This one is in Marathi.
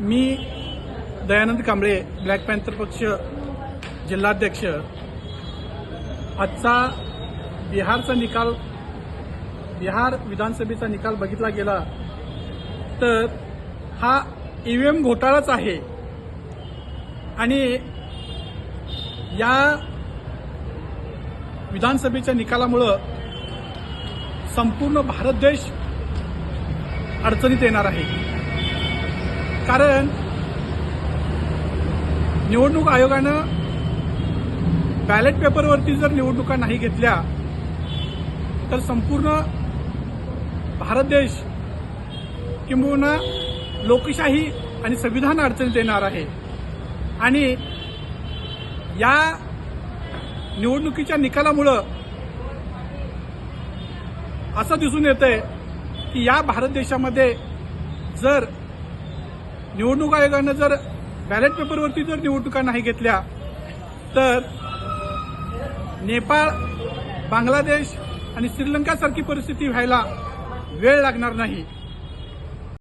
मी दयानंद कांबळे ब्लॅक पॅन्थर पक्ष जिल्हाध्यक्ष. आजचा बिहारचा निकाल बिहार विधानसभेचा निकाल बघितला गेला तर हा ईव्हीएम घोटाळाच आहे. आणि या विधानसभेच्या निकालामुळं संपूर्ण भारत देश अडचणीत येणार आहे. कारण निवडणूक आयोगानं बॅलेट पेपरवरती जर निवडणुका नाही घेतल्या तर संपूर्ण भारत देश किंबहुना लोकशाही आणि संविधान अडचणीत येणार आहे. आणि या निवडणुकीच्या निकालामुळं असं दिसून येतंय की या भारत देशामध्ये जर निवडणूक आयोगानं जर बॅलेट पेपरवरती जर निवडणुका नाही घेतल्या तर नेपाळ बांगलादेश आणि श्रीलंकासारखी परिस्थिती व्हायला वेळ लागणार नाही.